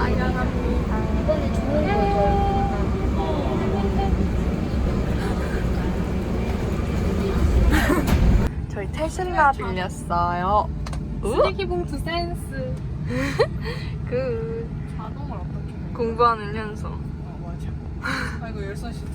많이 나갑니다. 저희 테슬라 빌렸어요. 쓰레기 봉투 센스. 그 자동을 어떻게? 공부하는 현서. 어 맞아. 아이고 열선 시트.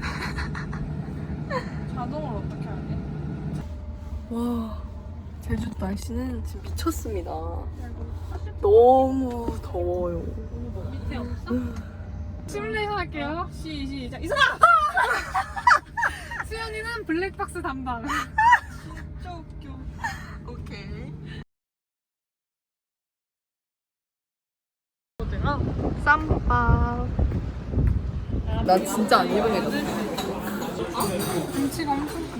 자동을 어떻게 하게? 와. 제주도 날씨는 지금 미쳤습니다. 너무 더워요. 밑에 없어? 시뮬레이션 할게요. 시, 시작. 이상아! 수연이는 블랙박스 담당. 진짜 웃겨. 오케이. 쌈밥. 나 진짜 안 입은 애 같아. 김치가 엄청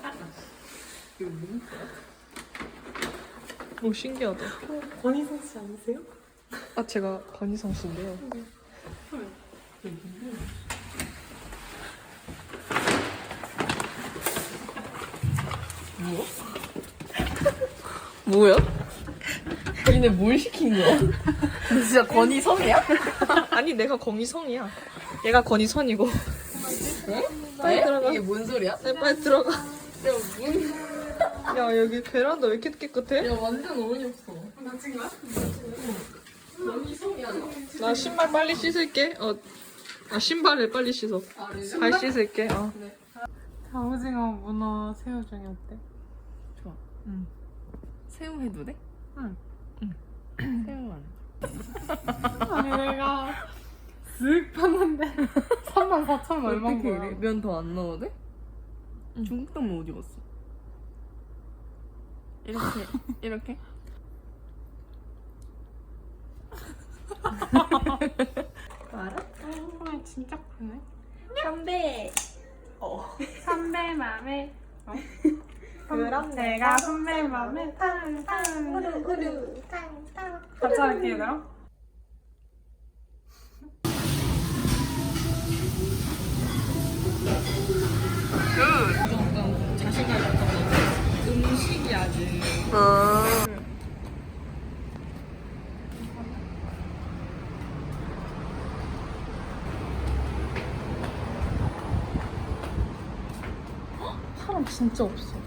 오, 신기하다. 권희성 씨 아니세요? 아, 제가 건희성 씨인데요. 뭐야? 니네 뭘 시킨 거야? 너 진짜 건희성이야? 아니 내가 권희성이야. 얘가 권희선이고. 빨리 들어가. 이게 뭔 소리야? 네, 빨리 들어가. 야, 문. 야 여기 베란다 왜 이렇게 깨끗해? 야, 완전 어머니 없어. 건희성이야, 너. 나 신발 빨리 씻을게. 어, 아 신발을 빨리 씻어. 아, 그래? 발 씻을게. 어. 갑오징어 문어 새우 중에 어때? 새우 해도 돼? 응. 새우만. 아니 내가 쓱 봤는데 3만 4천 원 얼마인 거야? 이래? 면더 안 넣어도 돼? 중국 당면 어디 갔어? 이렇게 이렇게? 알아? 아 진짜 크네. 선배. 선배 맘에 어? 그럼 내가 선배 맘에 탕탕 우루 탕탕 같이 할게요 그럼. 자신감이 없어서 음식이 아직. 아. 사람 진짜 없어.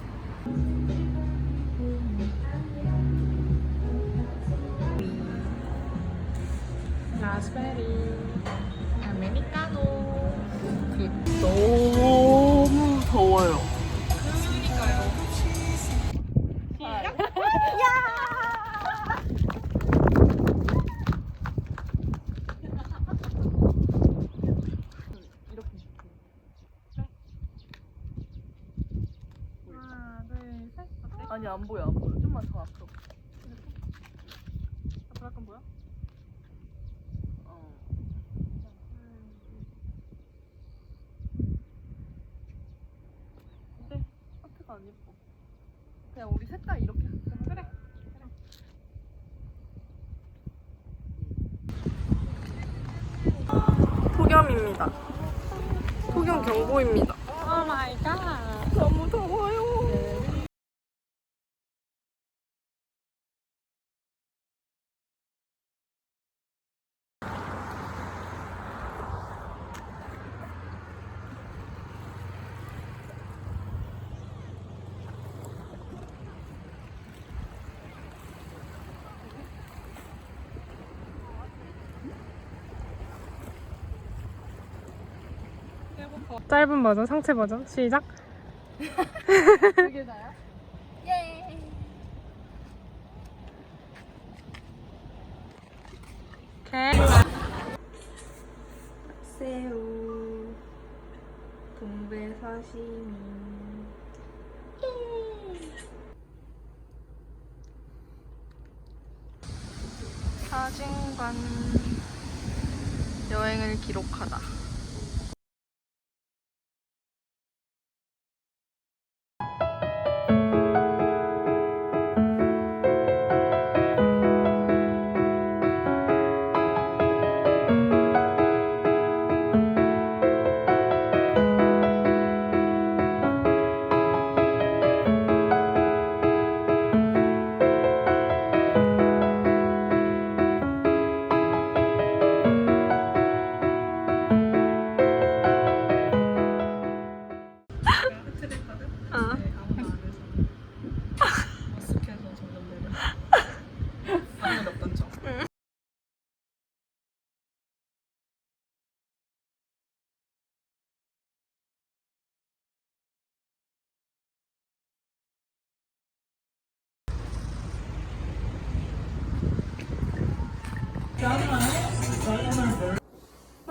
안 보여 안 보여. 좀만 더 앞으로. 앞으로 약간 뭐야? 어. 근데 하트가 안 예뻐. 그냥 우리 색깔 이렇게 할까? 그래. 폭염입니다. 폭염 경보입니다. 오 마이 갓. 너무 더워 짧은 버전, 상체 버전 시작. 그게 나야? 오케이. 새우, 동배 사시미. 사진관 여행을 기록하다.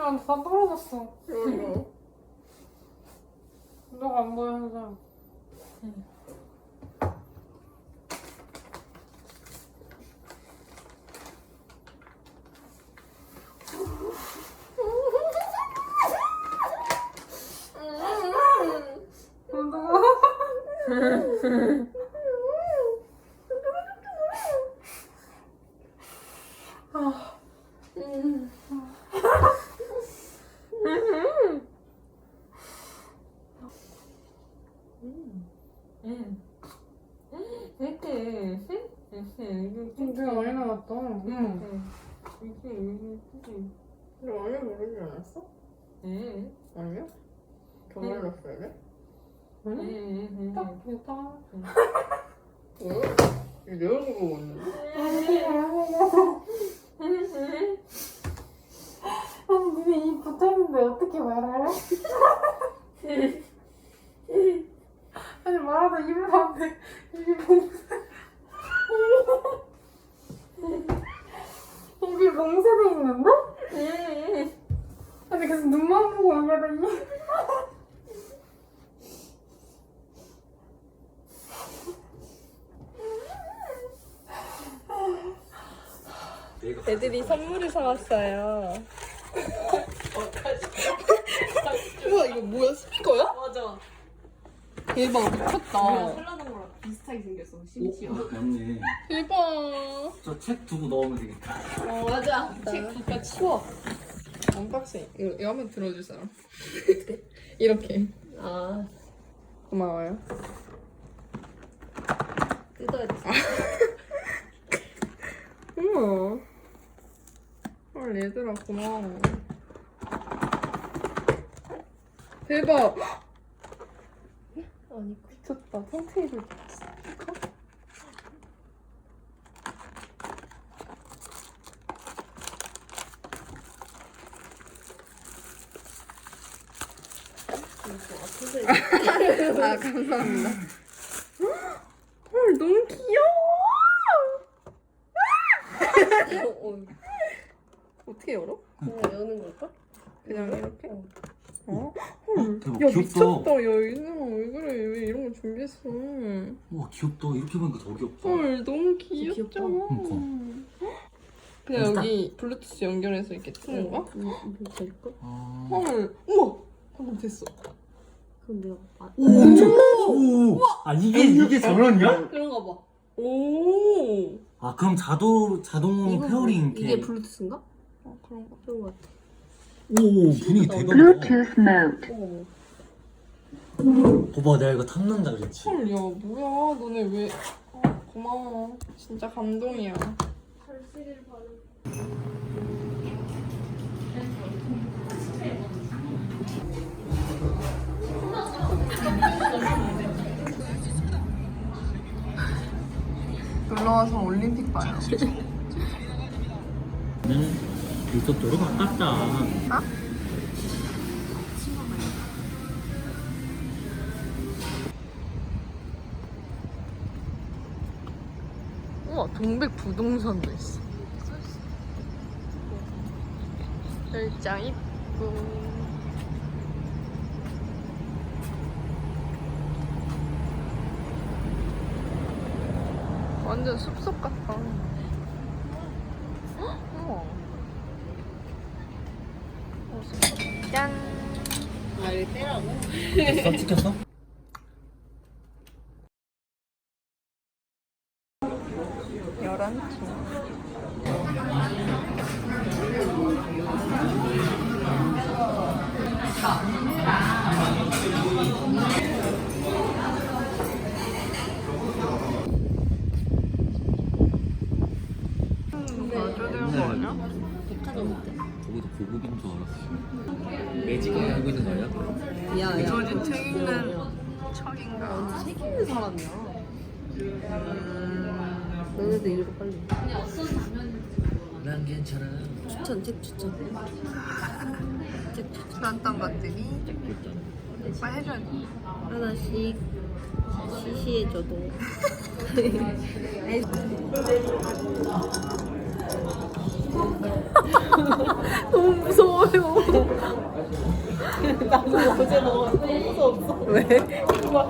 야, 다 떨어졌어. 너가 안 보여서. 진짜 많이 나왔다. 응. 근데 원래 모르지 않았어? 아니요? 정말 났어야 돼? 딱 됐다. 왜? 내 얼굴 보고 있는데? 아니, 니네 입 붙어있는데 어떻게 말해? 아니, 말하다 입을 봤는데, 입이 봉쇄. 입이 봉쇄돼 있는데? 아니, 계속 눈만 보고 얘기하다 입. 애들이 선물을 사왔어요. 우와 이거 뭐야 스피커야? 맞아. 대박 미쳤다. 설라던 거랑 비슷하게 생겼어. 심지어. 오, 맞네. 대박. 저 책 두고 넣으면 되겠다. 어, 맞아. 책 잠깐 치워. 언박싱 이거, 이거 한번 들어줄 사람. 이렇게 아, 고마워요. 뜯어야 돼. 우와. 헐 얘들아 고마워. 대박. 아니, 미쳤다. 턴테이블 스피커? 아 감사합니다. 헐 너무 귀여워. 어, 어떻게 열어? 그냥 여는 걸까? 그냥 이렇게? 어. 어? 헐. 대박, 야 귀엽다. 미쳤다. 야 이승아 왜 그래? 왜 이런 거 준비했어? 와 귀엽다. 이렇게 보니까 더 귀엽다. 헐 너무. 귀엽잖아. 그러니까. 그냥? 여기 블루투스 연결해서 이렇게 뜨는 거야? 음, 음, 될까? 아. 헐. 우와. 방금 됐어. 그럼 내가 아, 오, 엄청. 오. 아 이게 이게 저런이야? 그런가 봐. 오. 아 그럼 자도 자동 이거 페어링 뭐. 이게 블루투스인가? 어 그런 거. 그런 같아. 오 분위기 대박이다. Bluetooth mode. 어. 봐봐 내가 이거 탐난다 그랬지. 헐, 야 뭐야? 너네 왜? 어, 고마워. 진짜 감동이야. 잘 쓰길 바래. 놀러 와서 올림픽 봐요. 는 리조또로 바꿨다. 우 동백 부동산도 있어. 열장 이쁘. 완전 숲속 같다. 헉, 우와. 짠. 아, 이거 떼라고? 써 찍혔어? 백화점 어때? 거기도 고급인 줄 알았어. 매직을 알고 있는 거야? 야, 야. 저진 책 읽는 척인가? 책임있는 사람이야. 너네도 이거 빨리. 난 괜찮아. 추천, 책 추천. 책 추천. 난땅 봤더니 빨리 해줘야지. 하나씩 시시해줘도. 너무 무서워요. 나도 어제 너무 무서웠어. 왜? 이거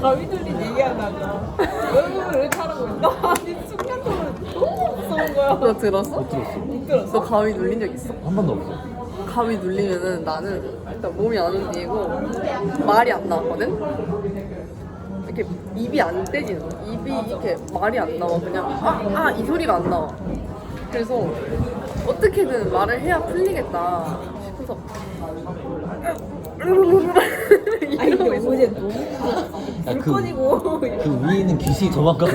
가위 돌린 얘기하다가 얼굴을 왜 타라고 했나? 아니 순간적으로 너무 무서운 거야. 너 들었어? 못 들었어. 못 들었어? 너 가위 눌린 적 있어? 한 번도 없어. 가위 눌리면은 나는 일단 몸이 안 움직이고 말이 안 나왔거든? 이렇게 입이 안 떼지는 거야. 입이 이렇게 말이 안 나와. 그냥 아, 아, 이 소리가 안 나와. 그래서 어떻게든 말을 해야 풀리겠다 싶어서 아니 이러고 근데. 어제 너무 야, 불 그- 꺼지고 그 위에 있는 귀신이 도망가서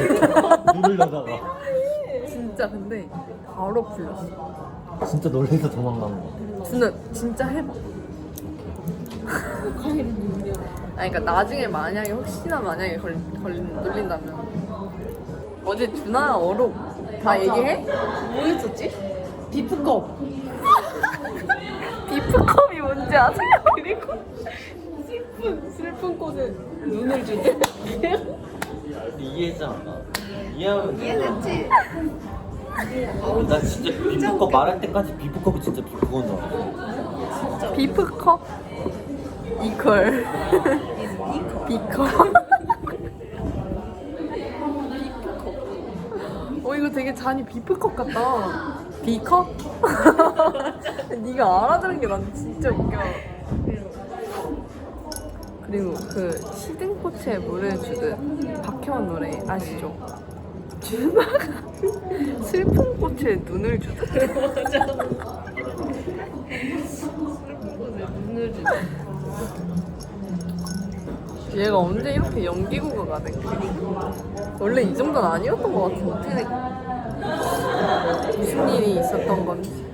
누르려다가 진짜 근데 바로 풀렸어. 진짜 놀래서 도망간 거. 진짜 진짜 해봐. 누르면 아니 그러니까 나중에 만약에 혹시나 만약에 걸, 걸 눌린다면 어제 준아 어록 다 얘기해? 뭐 했었지? 비프컵 비프컵이 뭔지 아세요? 그리고 슬픈 슬픈 꽃에 눈을 주네 이해했잖아. 이해하면 이해했지. 나 진짜 비프컵 말할 때까지 비프컵이 진짜 비프건 줄 알았어. 비프컵 이퀄 비컵 이거 되게 잔이 비프컵 같다. 비컵? 네가 알아들은 게 난 진짜 웃겨. 그리고 그 시든꽃에 물을 주듯 박혜원 노래 아시죠? 준아가 슬픈 꽃에 눈을 주듯 얘가 언제 이렇게 연기국어가 된 거야? 원래 이 정도는 아니었던 것 같은데. 어떻게? 무슨 일이 있었던 건지.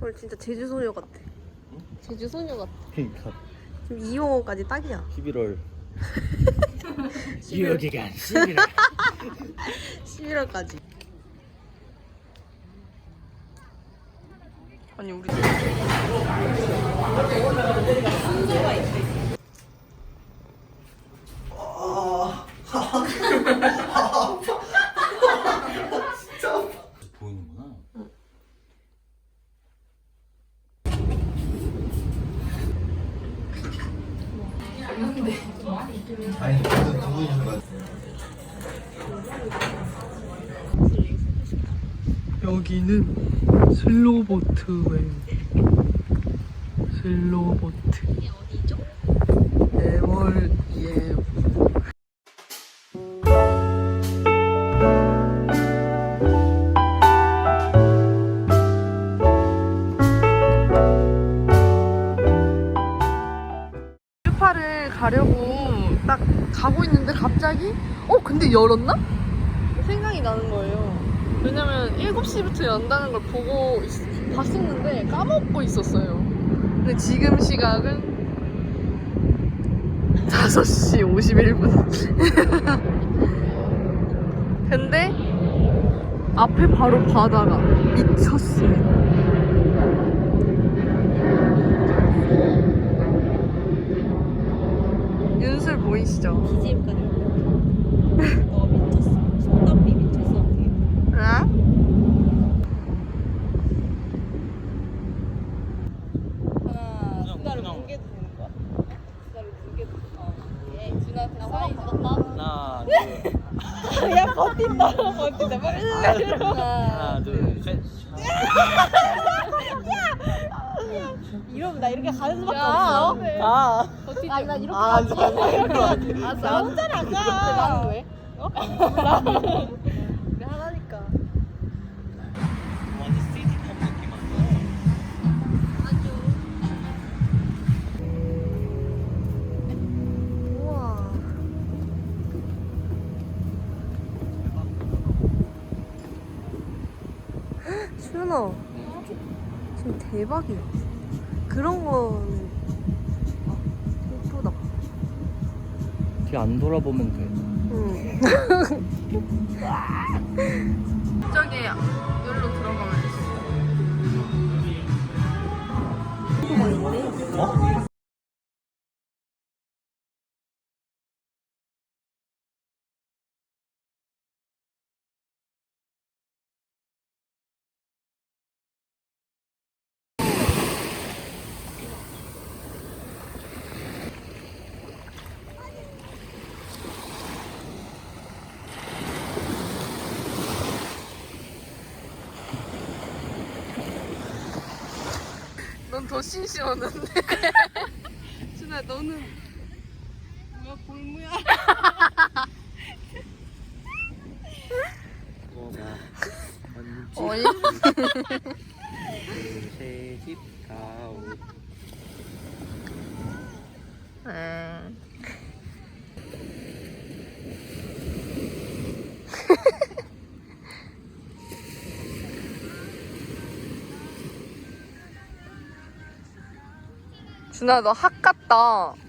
오늘 진짜 제주 소녀 같아. 제주 소녀 같아. 그러니까. 지금 2호까지 딱이야. 11월. 6일간 11월. 11월까지 아니 우리 보이는구나. 아니 근데 두 분이서 가 여기는 슬로 보트웨 슬로보트 어디죠? 애월 예 휴파를 가려고 딱 가고 있는데 갑자기 어 근데 열었나? 생각이 나는 거예요. 왜냐면 7시부터 연다는 걸 보고 있- 봤었는데 까먹고 있었어요. 근데 지금 시각은 5시 51분. 근데 앞에 바로 바다가 미쳤습니다. 윤술 보이시죠? 미쳤 어 손담비 미쳤어 응? 하나 준하를 두개도 되는 거야? 준하를 두개도 어 예, 준하한테 사인 받았다 하나, 야 버틴다. 빨리 하나 둘, 셋. 이러면 나 이렇게 가는 수밖에 없어. 아. 아니 나 이렇게 아, 가지 알았어 나 혼자는 안가. 나는 왜? 어? 수연아, 지금 대박이야. 그런 거는 예쁘다. 뒤안 돌아보면 돼. 응. 저기 여기로 들어가면 있어. 넌더 심심하는데. 준아 너는 뭐야 골무야? 어이? 새집 가오. 음. 준아 너 학 같다.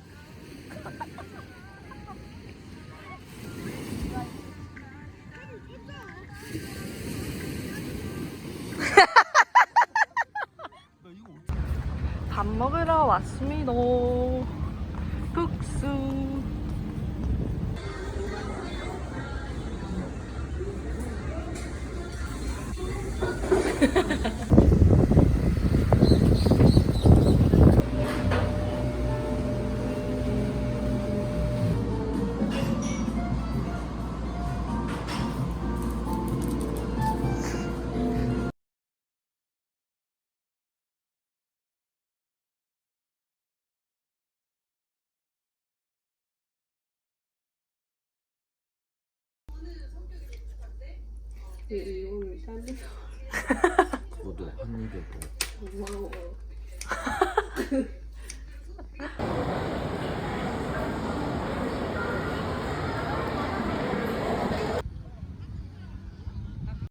밥 먹으러 왔습니다. 국수. 이 오늘 살리. 모두 한 입에. 뭐. 고마워.